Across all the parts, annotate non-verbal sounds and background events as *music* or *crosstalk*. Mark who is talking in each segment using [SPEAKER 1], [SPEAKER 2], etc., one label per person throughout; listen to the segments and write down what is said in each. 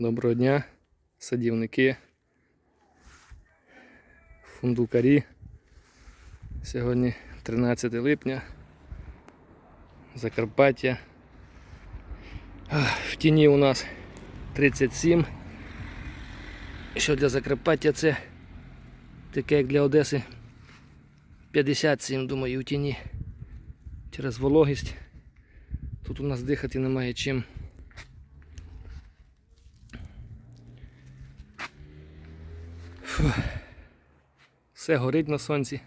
[SPEAKER 1] Доброго дня, садівники, фундукарі. Сьогодні 13 липня, Закарпаття. В тіні у нас 37. Що для Закарпаття це таке, як для Одеси 57, думаю, у тіні. Через вологість. Тут у нас дихати немає чим. Все горить на сонці.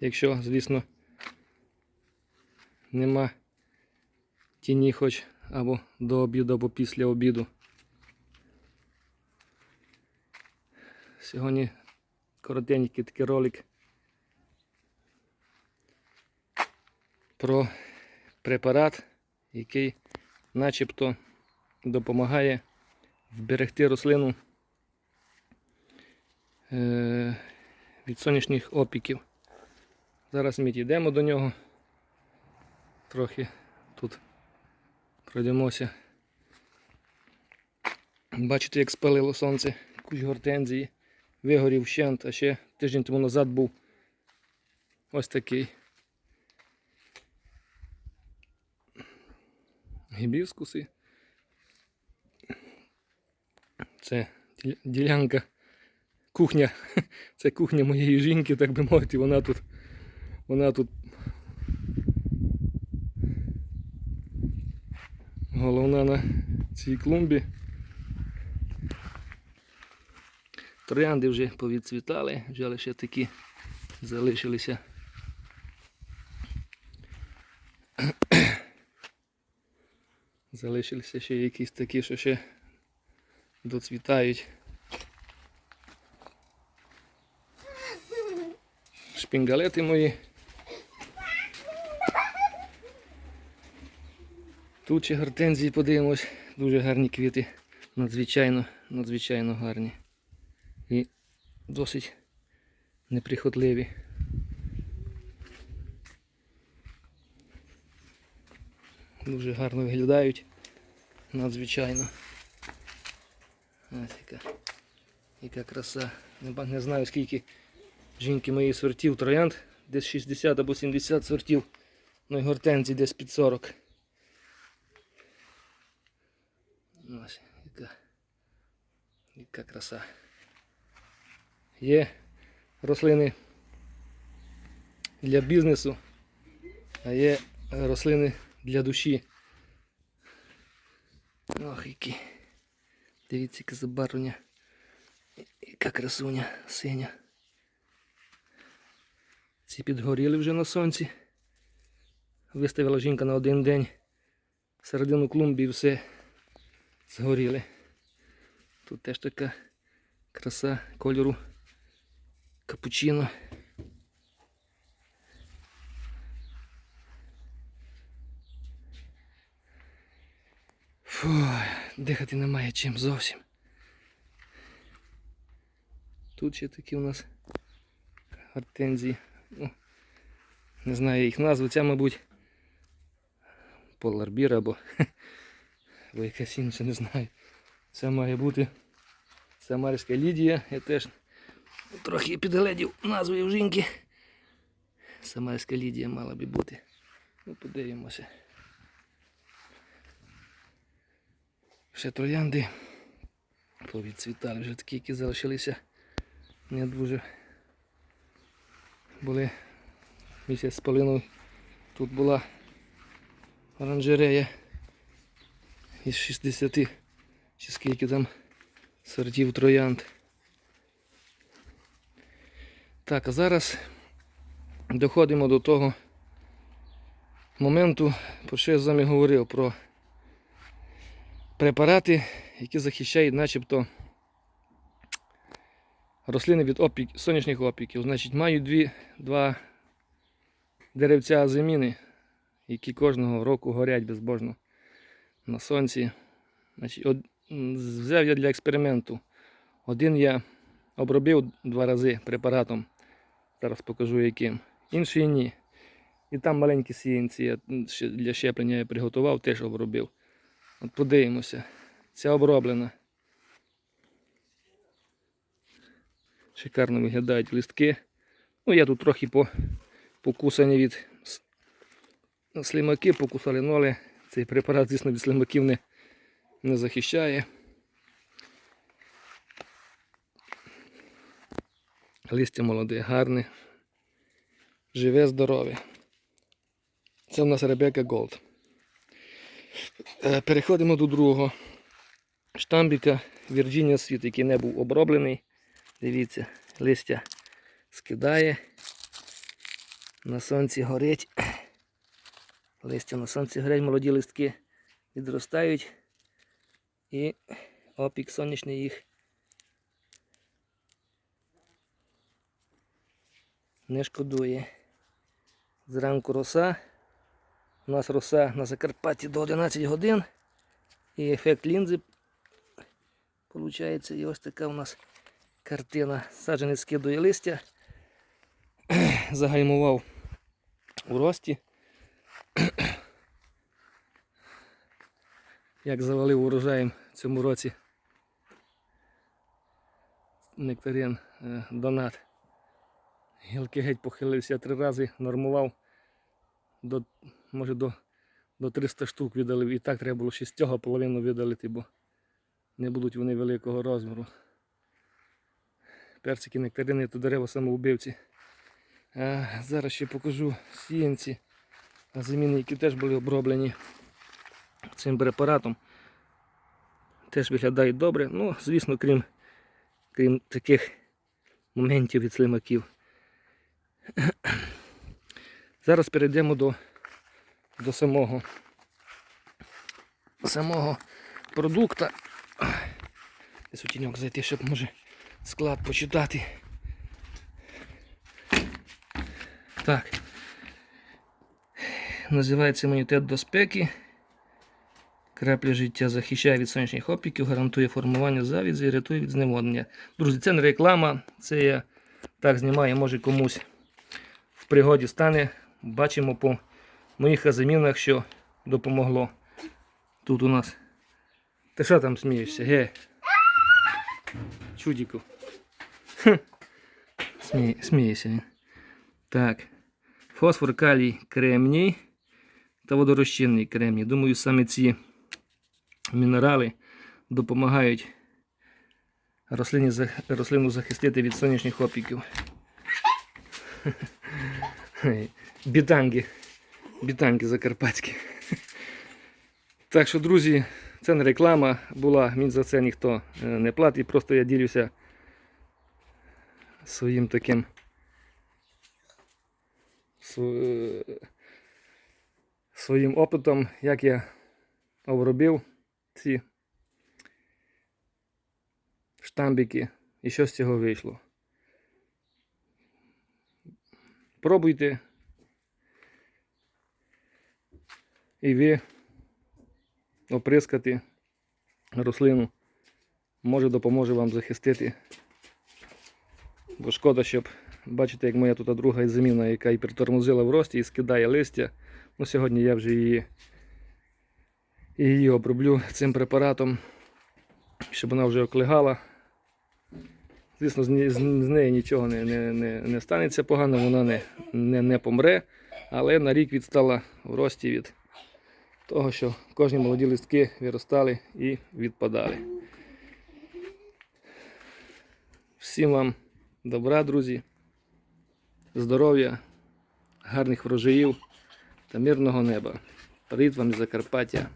[SPEAKER 1] Якщо, звісно, нема тіні хоч або до обіду, або після обіду. Сьогодні коротенький такий ролик про препарат, який начебто допомагає вберегти рослину е, від сонячних опіків. Зараз ми йдемо до нього. Трохи тут пройдемося. Бачите, як спалило сонце, кущ гортензії, вигорів щент, а ще тиждень тому назад був ось такий. Гібіскуси. Це ділянка, кухня. *laughs* Це кухня моєї жінки, так би мовити, вона тут. Вона тут. Головна на цій клумбі. Троянди вже повідцвітали, вже лише такі залишилися. *clears throat* Залишилися ще якісь такі, що ще доцвітають. Шпінгалети мої. Тут ще гортензії подивимось. Дуже гарні квіти. Надзвичайно, надзвичайно гарні. І досить неприхотливі. Дуже гарно виглядають. Надзвичайно. Ось яка, яка краса. Не, не знаю скільки жінки моєї сортів троянд. Десь 60 або 70 сортів. Ну і гортензій десь під 40. Ось яка, яка краса. Є рослини для бізнесу, а є рослини для душі. Ох, які. Дивіться, яке забарвлення. Яка красуня синя. Ці підгоріли вже на сонці. Виставила жінка на один день середину клумбі і все згоріли. Тут теж така краса кольору капучино. Фу, дихати немає чим зовсім. Тут ще такі у нас гортензії. Ну, не знаю їх назву. Ця, мабуть, поларбір або, *laughs* або якась інша, не знаю. Це має бути Самарська Лідія. Я теж трохи підгледів назвою в жінки. Самарська Лідія мала би бути. Ну, подивимося. Ще троянди повідцвітали, вже такі, які залишилися не дуже. Були місяць з половиною. Тут була оранжерея із 60 чи скільки там сортів троянд. Так, а зараз доходимо до того моменту, про що я з вами говорив, про препарати, які захищають начебто рослини від опік, сонячних опіків. Значить, маю дві, два деревця азиміни, які кожного року горять безбожно на сонці. Значить, од... Взяв я для експерименту. Один я обробив два рази препаратом. Зараз покажу яким. Інший ні. І там маленькі сіянці я для щеплення я приготував, теж обробив. От подивимося. Ця оброблена. Шикарно виглядають листки. Ну, я тут трохи по, покусані від с- слимаки, покусали, ну, але цей препарат, звісно, від слимаків не, не захищає. Листя молоде, гарне, живе, здорове. Це в нас Ребека Голд. Е, Переходимо до другого штамбіка Virginia Світ, який не був оброблений. Дивіться, листя скидає. На сонці горить. Листя на сонці горять, молоді листки відростають. І опік сонячний їх не шкодує. Зранку роса. У нас роса на Закарпатті до 11 годин. І ефект лінзи Получається, і ось така у нас картина. Саджанець скидує листя. *clears throat* Загальмував у рості. *clears throat* Як завалив урожаєм в цьому році нектарин е, донат. Гілки геть похилився три рази, нормував до, може до, до 300 штук видалив. І так треба було ще половину видалити, бо не будуть вони великого розміру. Персики, нектарини то дерева самоубивці. А, зараз ще покажу сіянці, заміни, які теж були оброблені цим препаратом. Теж виглядають добре. Ну, звісно, крім, крім таких моментів від слимаків. Зараз перейдемо до, до самого, самого продукта. Десь у зайти, щоб може склад почитати. Так. Називається імунітет до спеки. Крапля життя захищає від сонячних опіків, гарантує формування завідзи і рятує від зневоднення. Друзі, це не реклама, це я так знімаю, може комусь в пригоді стане. Бачимо по моїх замінах, що допомогло. Тут у нас. Ти що там смієшся? Ге? Чудіку. Хм. Сміється він. Так. Фосфор, калій, кремній та водорозчинний кремній. Думаю, саме ці мінерали допомагають рослині, рослину захистити від сонячних опіків. *laughs* Бітанги. Бітанги закарпатські. Так що, друзі, це не реклама була, мені за це ніхто е, не платить, просто я ділюся своїм таким е, своїм опитом, як я обробив ці штамбики і що з цього вийшло. Пробуйте. І ви оприскати рослину. Може допоможе вам захистити. Бо шкода, щоб бачите, як моя тут друга заміна, яка і притормозила в рості і скидає листя. Ну, сьогодні я вже її, її оброблю цим препаратом, щоб вона вже оклигала. Звісно, з, з неї нічого не, не, не, не станеться погано, вона не, не, не помре, але на рік відстала в рості від того, що кожні молоді листки виростали і відпадали. Всім вам добра, друзі, здоров'я, гарних врожаїв та мирного неба. Привіт вам із Закарпаття.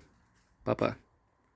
[SPEAKER 1] Па-па.